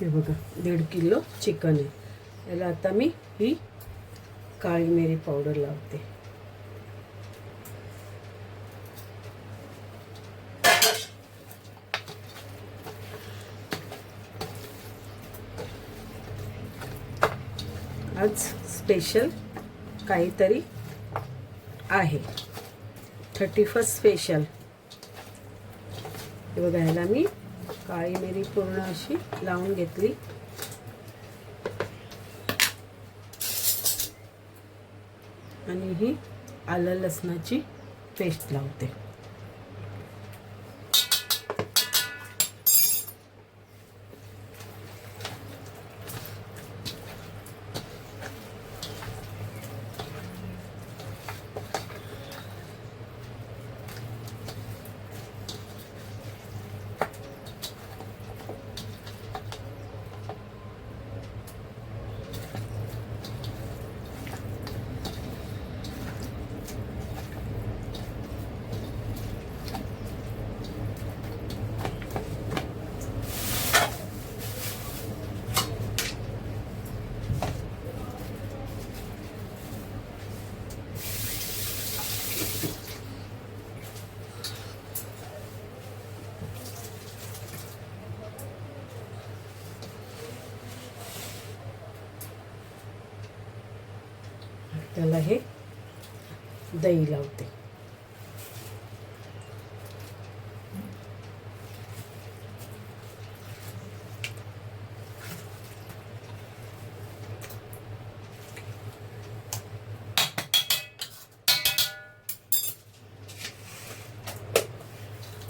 हे बघा दीड किलो चिकन आहे. याला आता मी ही काळी मिरी पावडर लावते. आज स्पेशल काहीतरी आहे. थर्टी फर्स्ट स्पेशल हे बघा मी काळी मिरी पूर्ण अशी लावून घेतली. आणि ही आलं लसणाची पेस्ट लावते. त्याला हे दही लावते.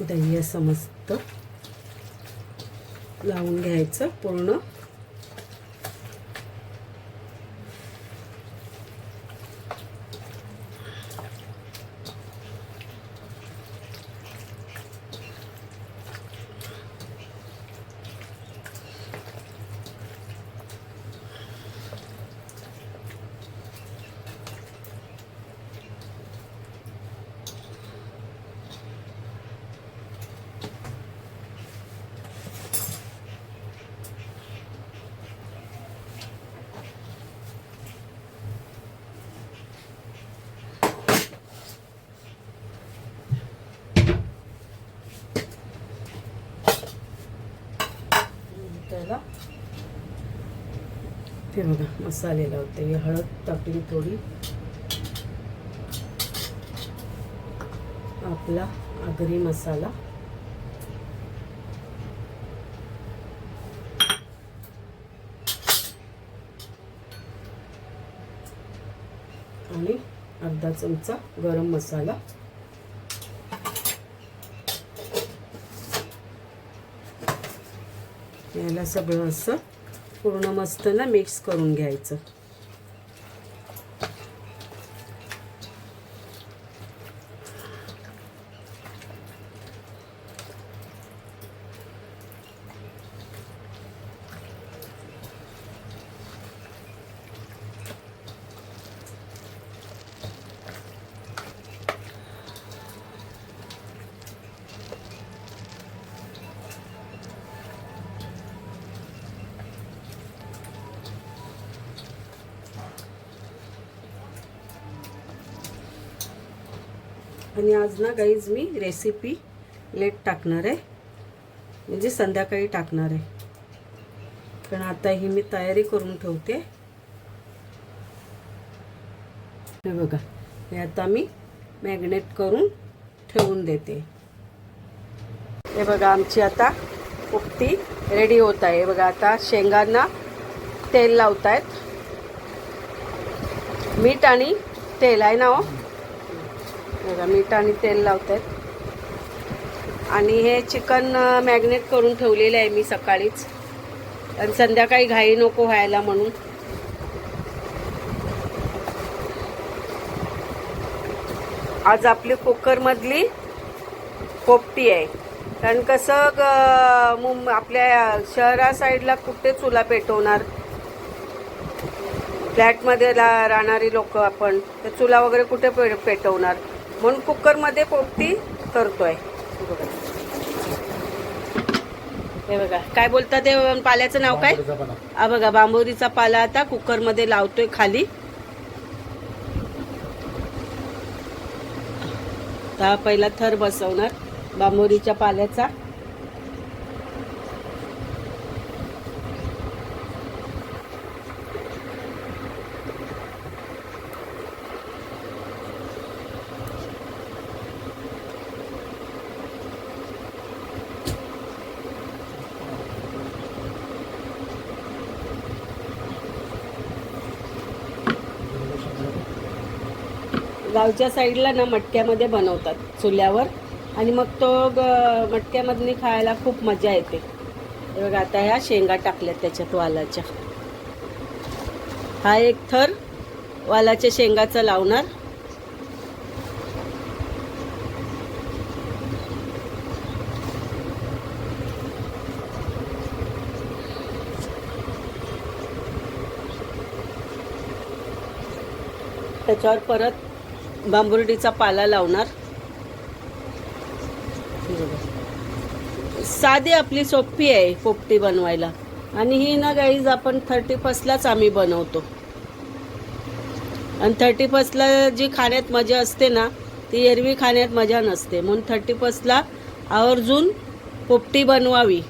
दही असं मस्त लावून घ्यायचं पूर्ण त्याला ते बघा मसाले लावते मी हळद टाकली थोडी. आपला आगरी मसाला. आणि अर्धा चमचा गरम मसाला. याला सगळं असं पूर्ण मस्त ना मिक्स करून घ्यायचं. आणि आज ना गाईज मी रेसिपी लेट टाकणार आहे. म्हणजे संध्याकाळी टाकणार आहे. कारण आता ही मी तयारी करून ठेवते. हे बघा हे आता मी मॅग्नेट करून ठेवून देते. हे बघा आमची आता उक्ती रेडी होत आहे. हे बघा आता शेंगांना तेल लावत आहेत मीठ आणि तेल आहे ना हो? बघा मीठ आणि तेल लावतात आणि हे चिकन मॅग्नेट करून ठेवलेले आहे मी सकाळीच. आणि संध्याकाळी घाई नको व्हायला म्हणून. आज आपली कुकरमधली पोपटी आहे. कारण कसं ग- मुंब आपल्या शहरा साईडला कुठे चुला पेटवणार? फ्लॅटमध्ये रा- राहणारी लोक आपण तर चुला वगैरे कुठे पे पेटवणार? म्हणून कुकरमध्ये पोपटी करतोय बघा. हे बघा काय बोलता ते पाल्याचं नाव काय. हा बघा बांबोरीचा पाला आता कुकरमध्ये लावतोय खाली आता पहिला थर बसवणार बांबोरीच्या पाल्याचा गावच्या साईडला ना मटक्यामध्ये बनवतात चुल्यावर. आणि मग तो ग- मटक्यामधनी खायला खूप मजा येते. बघा आता ह्या शेंगा टाकल्यात त्याच्यात वालाच्या. हा एक थर वालाच्या शेंगाचा लावणार. त्याच्यावर परत बांबुर्डीचा पाला लावणार. साधी आपली सोपी आहे पोपटी बनवायला. आणि ही ना गाईज आपण थर्टी फर्स्टलाच आम्ही बनवतो. आणि थर्टी फर्स्टला जी खाण्यात मजा असते ना ती एरवी खाण्यात मजा नसते. म्हणून थर्टी फर्स्टला आवर्जून पोपटी बनवावी.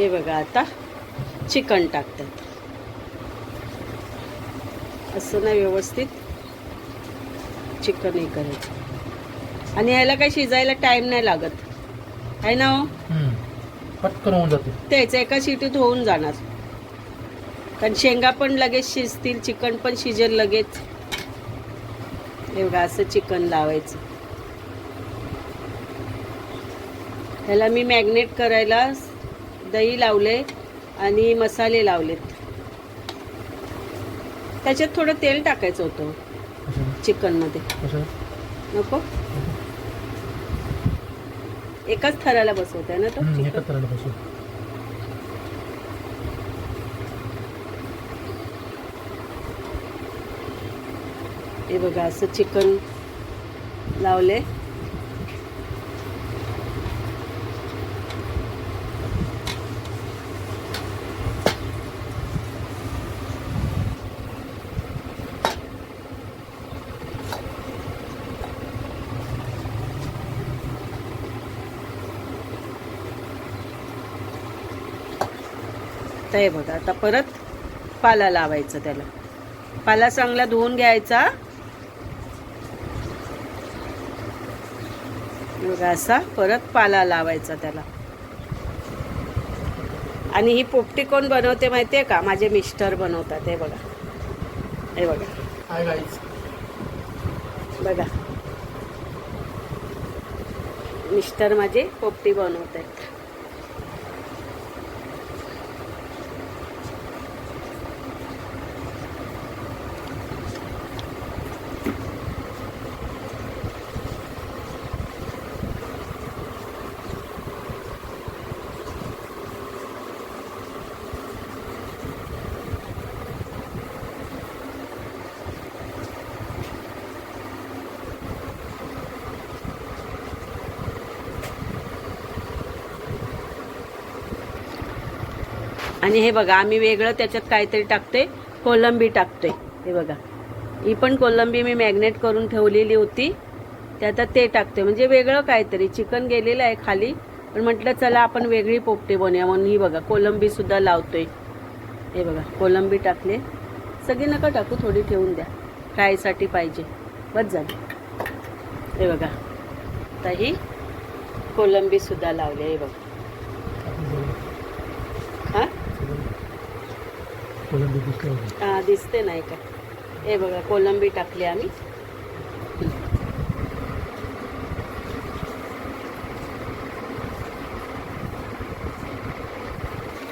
हे बघा आता चिकन टाकतात असं ना व्यवस्थित चिकन हे करायचं. आणि ह्याला काही शिजायला टाईम नाही लागत. आहे ना हो. पटकन होऊन जाते. तेच एका शिटीत होऊन जाणार. कारण शेंगा पण लगेच शिजतील चिकन पण शिजेल लगेच. हे बघा असं चिकन लावायचं. ह्याला मी मॅग्नेट करायला दही लावले आणि मसाले लावलेत. त्याच्यात थोडं तेल टाकायचं होतं चिकनमध्ये. नको? एकाच थराला बसवत आहे ना तो चिकन? हे बघा असं चिकन लावले तर हे बघा. आता परत पाला लावायचं त्याला. पाला चांगला धुवून घ्यायचा. बघा असा परत पाला लावायचा त्याला. आणि ही पोपटी कोण बनवते माहितीये का? माझे मिस्टर बनवतात हे बघा. हे बघा. बघा. मिस्टर माझे पोपटी बनवत आहेत आणि हे बघा आम्ही वेगळं त्याच्यात काहीतरी टाकतोय कोलंबी टाकतोय. हे बघा. ही पण कोलंबी मी मॅग्नेट करून ठेवलेली होती. ते आता ते टाकते. म्हणजे वेगळं काहीतरी. चिकन गेलेलं आहे खाली. पण म्हटलं चला आपण वेगळी पोपटी बनवूया. म्हणून ही बघा कोलंबी सुद्धा लावतोय. हे बघा कोलंबी टाकले. सगळी नका टाकू थोडी ठेवून द्या. फ्रायसाठी पाहिजे. बस झाली. हे बघा. आता ही कोलंबी सुद्धा लावली हे बघा. हां. हा दिसते नाही का हे बघा कोलंबी टाकली आम्ही.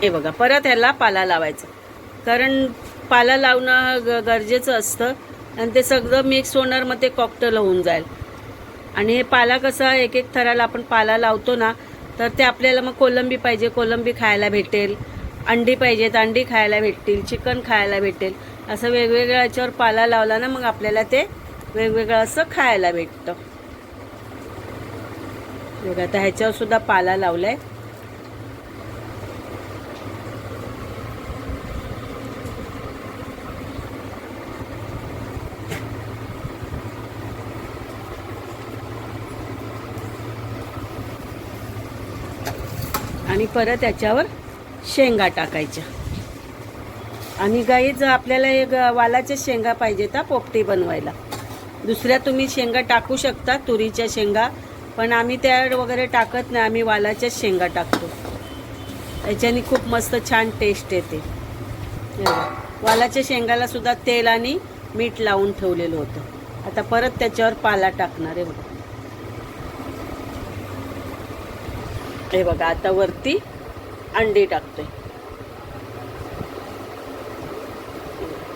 हे बघा परत ह्याला पाला लावायचा. कारण पाला लावणं ग- गरजेचं असतं आणि ते सगळं मिक्स होणार मग ते कॉकटेल होऊन जाईल. आणि हे पाला कसा एक एक थराला आपण पाला लावतो ना तर ते आपल्याला मग कोलंबी पाहिजे. कोलंबी खायला भेटेल अंडी पाहिजेत अंडी खायला भेटतील चिकन खायला भेटेल. असं वेगवेगळ्या याच्यावर पाला लावला ना मग आपल्याला ते वेगवेगळं असं खायला भेटतं. बघा आता ह्याच्यावर सुद्धा पाला लावलाय. आणि परत याच्यावर शेंगा टाकायच्या. आणि गाईज आपल्याला एक वालाच्या शेंगा पाहिजेत हा पोपटी बनवायला. दुसऱ्या तुम्ही शेंगा टाकू शकता तुरीच्या शेंगा पण आम्ही त्या वगैरे टाकत नाही आम्ही वालाच्याच शेंगा टाकतो. याच्याने खूप मस्त छान टेस्ट येते. वालाच्या शेंगाला सुद्धा तेल आणि मीठ लावून ठेवलेलं होतं. आता परत त्याच्यावर पाला टाकणार आहे बघा. हे बघा आता वरती अंडी टाकतोय.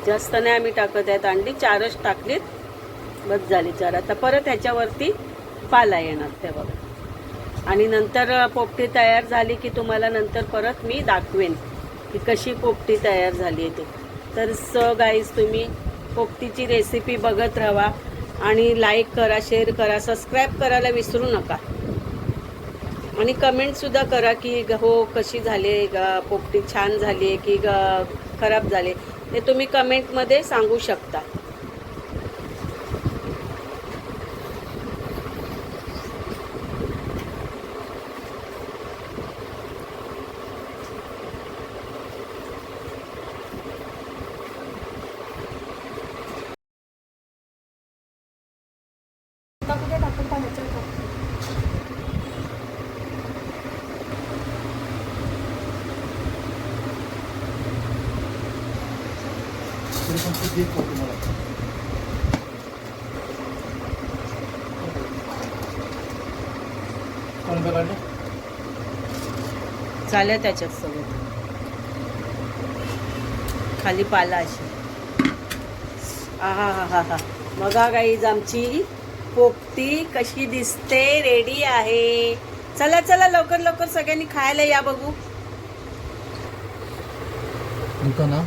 जास्त नाही आम्ही टाकत आहेत. अंडी चारच टाकलीत. बस झाली चार. आता परत ह्याच्यावरती पाला येणार ते बघा. आणि नंतर पोपटी तयार झाली की तुम्हाला नंतर परत मी दाखवेन की कशी पोपटी तयार झाली आहे ती. तर स गाईज तुम्ही पोपटीची रेसिपी बघत राहा आणि लाईक करा शेअर करा सबस्क्राईब करायला विसरू नका. आणि कमेंटसुद्धा करा की ग- हो कशी झाली ग पोपटी छान झाली आहे की ग खराब झाले ते तुम्ही कमेंटमध्ये सांगू शकता. देत होते मला कोण बघायला चालेल त्याच्यात सगळं. खाली पाला अशी. आहा हा हा हा बघा गाईज आमची पोपटी कशी दिसते रेडी आहे. चला चला लवकर लवकर सगळ्यांनी खायला या बघू. ना